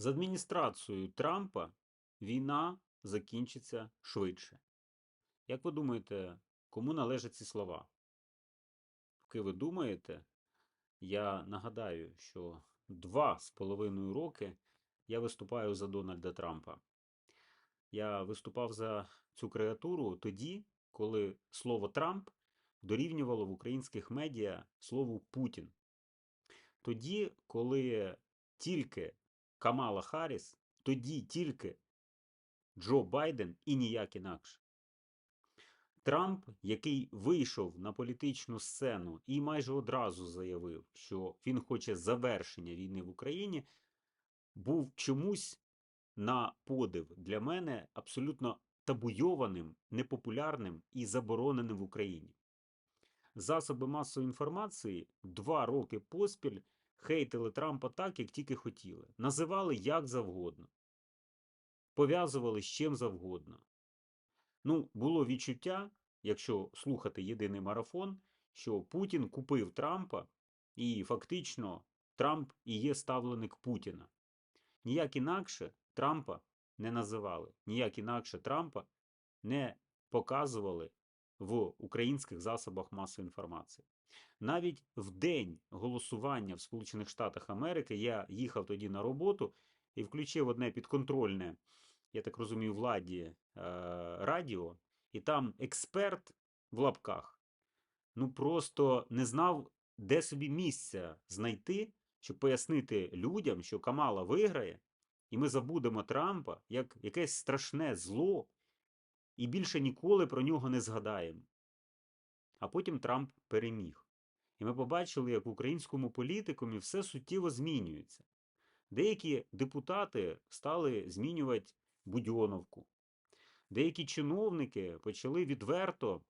З адміністрацією Трампа війна закінчиться швидше. Як ви думаєте, кому належать ці слова? Поки ви думаєте, я нагадаю, що два з половиною роки я виступаю за Дональда Трампа. Я виступав за цю креатуру тоді, коли слово Трамп дорівнювало в українських медіа слову Путін. Тоді, коли тільки Камала Харріс, тоді тільки Джо Байден і ніяк інакше. Трамп, який вийшов на політичну сцену і майже одразу заявив, що він хоче завершення війни в Україні, був чомусь на подив для мене абсолютно табуйованим, непопулярним і забороненим в Україні. Засоби масової інформації два роки поспіль хейтили Трампа так, як тільки хотіли. Називали як завгодно, пов'язували з чим завгодно. Ну, було відчуття, якщо слухати єдиний марафон, що Путін купив Трампа, і фактично Трамп і є ставленик Путіна. Ніяк інакше Трампа не називали, ніяк інакше Трампа не показували в українських засобах масової інформації. Навіть в день голосування в Сполучених Штатах Америки я їхав тоді на роботу і включив одне підконтрольне, я так розумію, владі е, радіо, і там експерт в лапках ну просто не знав, де собі місця знайти, щоб пояснити людям, що Камала виграє, і ми забудемо Трампа як якесь страшне зло, і більше ніколи про нього не згадаємо. А потім Трамп переміг. І ми побачили, як в українському політикумі все суттєво змінюється. Деякі депутати стали змінювати Будьоновку. Деякі чиновники почали відверто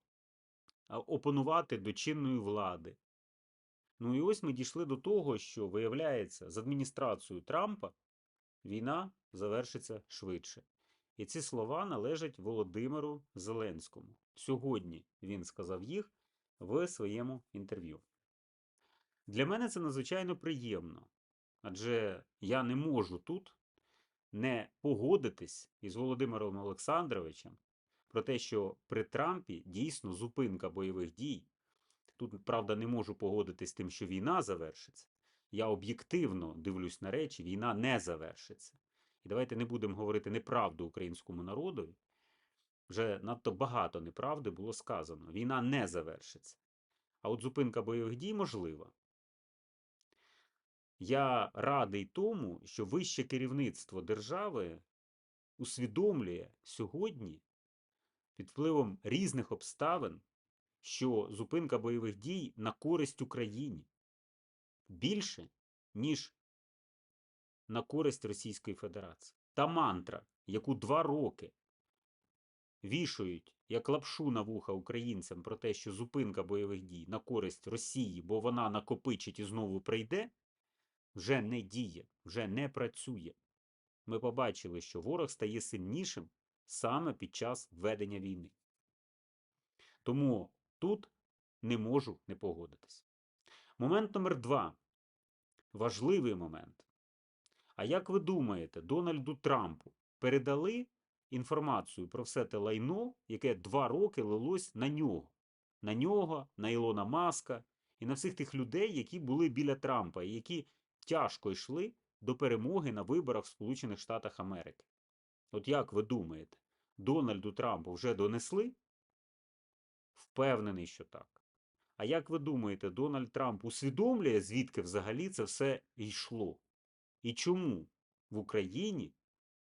опонувати до чинної влади. Ну і ось ми дійшли до того, що, виявляється, з адміністрацією Трампа війна завершиться швидше. І ці слова належать Володимиру Зеленському. Сьогодні він сказав їх в своєму інтерв'ю. Для мене це надзвичайно приємно, адже я не можу тут не погодитись із Володимиром Олександровичем про те, що при Трампі дійсно зупинка бойових дій. Тут, правда, не можу погодитись з тим, що війна завершиться. Я об'єктивно дивлюсь на речі, війна не завершиться. І давайте не будемо говорити неправду українському народові. Вже надто багато неправди було сказано. Війна не завершиться. А от зупинка бойових дій можлива. Я радий тому, що вище керівництво держави усвідомлює сьогодні під впливом різних обставин, що зупинка бойових дій на користь Україні більше, ніж на користь Російської Федерації. Та мантра, яку два роки вішають як лапшу на вуха українцям про те, що зупинка бойових дій на користь Росії, бо вона накопичить і знову прийде, вже не діє, вже не працює. Ми побачили, що ворог стає сильнішим саме під час ведення війни. Тому тут не можу не погодитись. Момент номер два. Важливий момент. А як ви думаєте, Дональду Трампу передали інформацію про все те лайно, яке два роки лилось на нього? На нього, на Ілона Маска і на всіх тих людей, які були біля Трампа, і які тяжко йшли до перемоги на виборах в Сполучених Штатах Америки. От як ви думаєте, Дональду Трампу вже донесли? Впевнений, що так. А як ви думаєте, Дональд Трамп усвідомлює, звідки взагалі це все йшло? І чому в Україні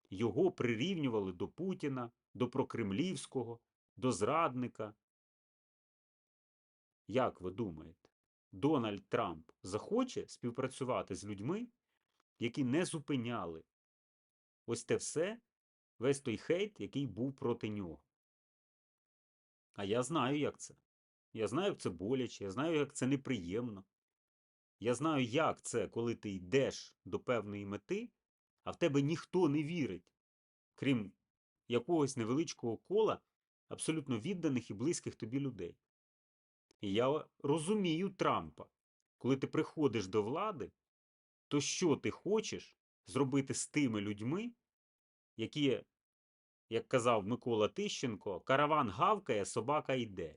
його прирівнювали до Путіна, до прокремлівського, до зрадника? Як ви думаєте, Дональд Трамп захоче співпрацювати з людьми, які не зупиняли ось те все, весь той хейт, який був проти нього? А я знаю, як це. Я знаю, як це боляче, я знаю, як це неприємно. Я знаю, як це, коли ти йдеш до певної мети, а в тебе ніхто не вірить, крім якогось невеличкого кола абсолютно відданих і близьких тобі людей. І я розумію Трампа, коли ти приходиш до влади, то що ти хочеш, зробити з тими людьми, які, як казав Микола Тищенко, караван гавкає, собака йде.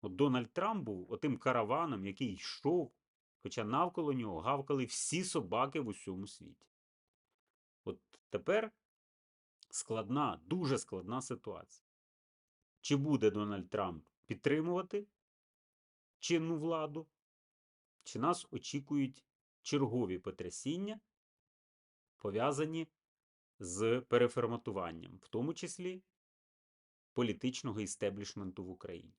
От Дональд Трамп був отим караваном, який йшов, хоча навколо нього гавкали всі собаки в усьому світі. От тепер складна, дуже складна ситуація. Чи буде Дональд Трамп підтримувати чинну владу, чи нас очікують чергові потрясіння, пов'язані з переформатуванням, в тому числі політичного істеблішменту в Україні.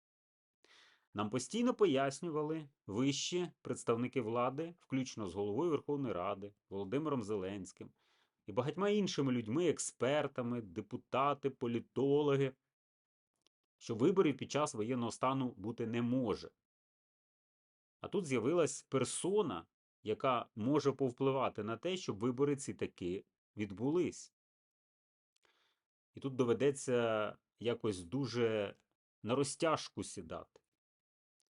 Нам постійно пояснювали вищі представники влади, включно з головою Верховної Ради, Володимиром Зеленським і багатьма іншими людьми, експертами, депутати, політологи, що виборів під час воєнного стану бути не може. А тут з'явилась персона, яка може повпливати на те, щоб вибори ці таки відбулись. І тут доведеться якось дуже на розтяжку сідати.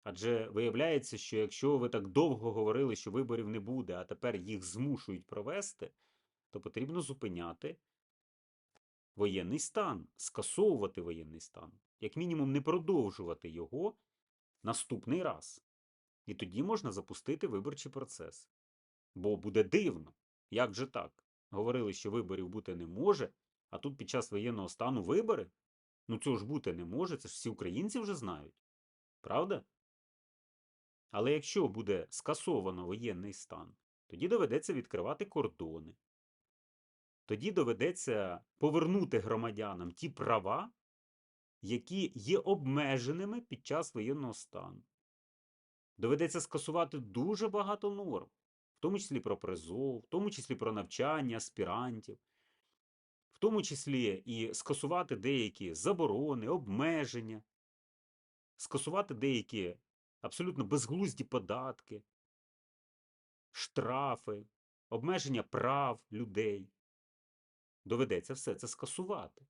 Адже виявляється, що якщо ви так довго говорили, що виборів не буде, а тепер їх змушують провести, то потрібно зупиняти воєнний стан, скасовувати воєнний стан, як мінімум не продовжувати його наступний раз. І тоді можна запустити виборчий процес. Бо буде дивно, як же так? Говорили, що виборів бути не може, а тут під час воєнного стану вибори? Ну цього ж бути не може, це ж всі українці вже знають. Правда? Але якщо буде скасовано воєнний стан, тоді доведеться відкривати кордони. Тоді доведеться повернути громадянам ті права, які є обмеженими під час воєнного стану. Доведеться скасувати дуже багато норм, в тому числі про призов, в тому числі про навчання аспірантів, в тому числі і скасувати деякі заборони, обмеження, скасувати деякі абсолютно безглузді податки, штрафи, обмеження прав людей. Доведеться все це скасувати.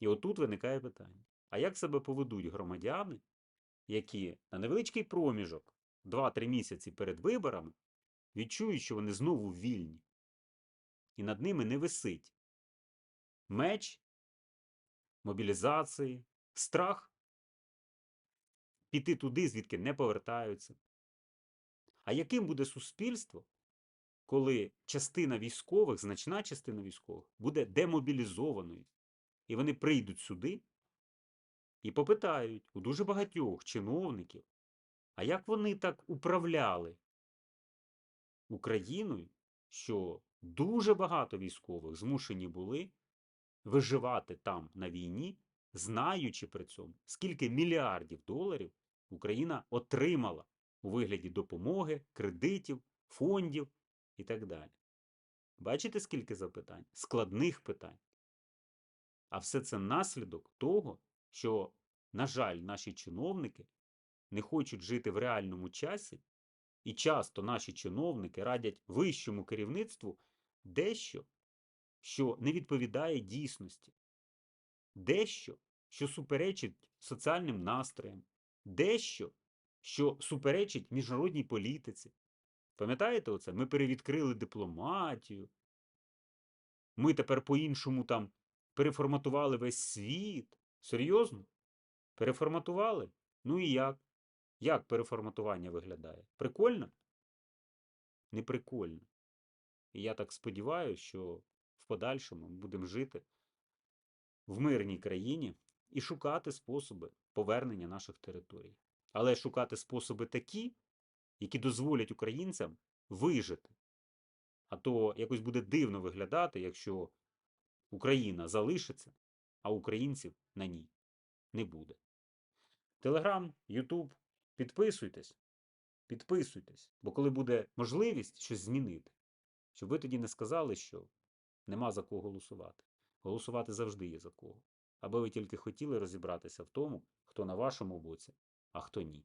І отут виникає питання: а як себе поведуть громадяни, які на невеличкий проміжок 2-3 місяці перед виборами відчують, що вони знову вільні, і над ними не висить меч мобілізації, страх піти туди, звідки не повертаються. А яким буде суспільство, коли частина військових, значна частина військових, буде демобілізованою, і вони прийдуть сюди і попитають у дуже багатьох чиновників, а як вони так управляли Україною, що дуже багато військових змушені були виживати там на війні, знаючи при цьому, скільки мільярдів доларів Україна отримала у вигляді допомоги, кредитів, фондів і так далі. Бачите, скільки запитань? Складних питань. А все це наслідок того, що, на жаль, наші чиновники не хочуть жити в реальному часі, і часто наші чиновники радять вищому керівництву дещо, що не відповідає дійсності, дещо, що суперечить соціальним настроям, дещо, що суперечить міжнародній політиці. Пам'ятаєте оце? Ми перевідкрили дипломатію. Ми тепер по-іншому там переформатували весь світ. Серйозно? Переформатували? Ну і як? Як переформатування виглядає? Прикольно? Не прикольно. І я так сподіваюся, що в подальшому ми будемо жити в мирній країні і шукати способи повернення наших територій. Але шукати способи такі, які дозволять українцям вижити. А то якось буде дивно виглядати, якщо Україна залишиться, а українців на ній не буде. Телеграм, Ютуб, підписуйтесь, підписуйтесь, бо коли буде можливість щось змінити, щоб ви тоді не сказали, що нема за кого голосувати. Голосувати завжди є за кого. Аби ви тільки хотіли розібратися в тому, хто на вашому боці, а хто ні.